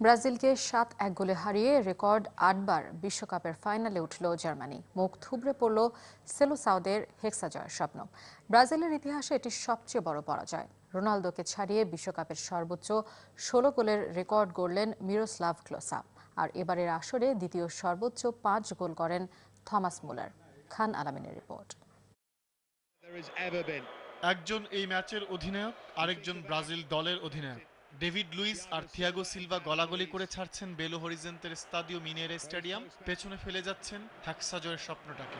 ব্রাজিলকে সাত এক গোলে হারিয়ে রেকর্ড আটবার বিশ্বকাপের ফাইনালে উঠল জার্মানি। মুখ থুবড়ে পড়ল সেলুসাউদের হেক্সা জয়ের স্বপ্ন। ব্রাজিলের ইতিহাসে এটি সবচেয়ে বড় পরাজয়। রোনালদোকে ছাড়িয়ে বিশ্বকাপের সর্বোচ্চ ষোলো গোলের রেকর্ড গড়লেন মিরোস্লাভ ক্লোসা। আর এবারের আসরে দ্বিতীয় সর্বোচ্চ পাঁচ গোল করেন থমাস মুলার। খান আলামিনের রিপোর্ট. একজন এই ম্যাচের অধিনায়ক, আরেকজন ব্রাজিল দলের অধিনায়ক। ডেভিড লুইস আর থিয়াগো সিলভা গলাগলি করে ছাড়ছেন বেলো হরিজেন্তের স্তাদিও মিনেরে স্টেডিয়াম। পেছনে ফেলে যাচ্ছেন হ্যাক্সাজয়ের স্বপ্নটাকে।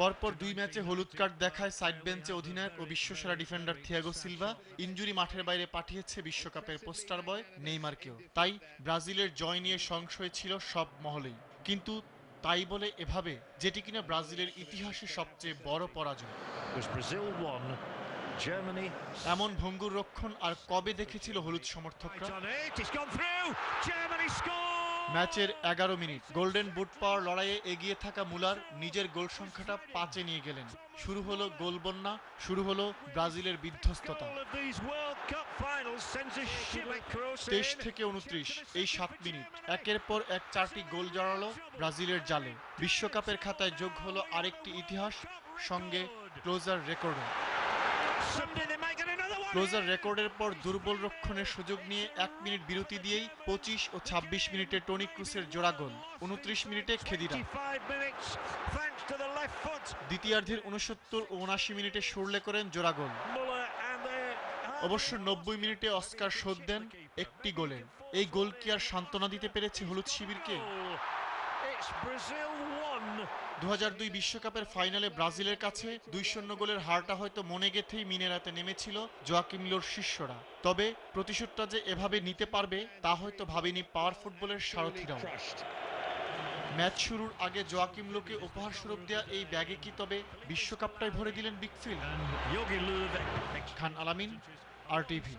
পরপর দুই ম্যাচে হলুদ কার্ড দেখায় সাইড বেঞ্চে অধিনায়ক ও বিশ্বসেরা ডিফেন্ডার থিয়াগো সিলভা। ইনজুরি মাঠের বাইরে পাঠিয়েছে বিশ্বকাপের পোস্টার বয় নেইমারকেও। তাই ব্রাজিলের জয় নিয়ে সংশয় ছিল সব মহলেই। কিন্তু তাই বলে এভাবে, যেটি কিনা ব্রাজিলের ইতিহাসে সবচেয়ে বড় পরাজয়। Was Brazil 1, Germany. এমন ভঙ্গুর রক্ষণ আর কবে দেখেছিল হলুদ সমর্থকরা. ম্যাচের এগারো মিনিট। গোল্ডেন বুট পাওয়ার লড়াইয়ে এগিয়ে থাকা মুলার নিজের গোল সংখ্যাটা পাঁচে নিয়ে গেলেন। শুরু হলো গোল বন্যা শুরু হলো ব্রাজিলের বিধ্বস্ততা। তেইশ থেকে উনত্রিশ এই সাত মিনিট। একের পর এক চারটি গোল জড়ালো ব্রাজিলের জালে। বিশ্বকাপের খাতায় যোগ হলো আরেকটি ইতিহাস সঙ্গে ক্লোজার রেকর্ডও। ক্লোজার রেকর্ডের পর দুর্বল রক্ষণের সুযোগ নিয়ে এক মিনিট বিরতি দিয়েই পঁচিশ ও ছাব্বিশ মিনিটে টনি ক্রুসের জোড়া গোল। উনত্রিশ মিনিটে Khedira. 55 minutes thanks to the left foot. দ্বিতীয়ার্ধের উনসত্তর ও উনাশি মিনিটে সুরলে করেন জোড়া গোল। অবশ্য নব্বই মিনিটে অস্কার শোধ দেন একটি গোলে। এই গোল কি আর সান্ত্বনা দিতে পেরেছে হলুদ শিবিরকে। 1. দু বিশ্বকাপের ফাইনালে ব্রাজিলের কাছে দুই শূন্য গোলের হারটা হয়তো মনে গেথেই মিনেরাতে নেমেছিল জোয়াকিমলোর শিষ্যরা। তবে প্রতিশোধটা যে এভাবে নিতে পারবে, তা হয়তো ভাবেনি পাওয়ার ফুটবলের সারথীরাও. ম্যাচ শুরুর আগে জোয়াকিমলোকে উপহার স্বরূপ দেওয়া এই ব্যাগে কি তবে বিশ্বকাপটাই ভরে দিলেন বিগফিল্ড খান আলামিন, আর টিভি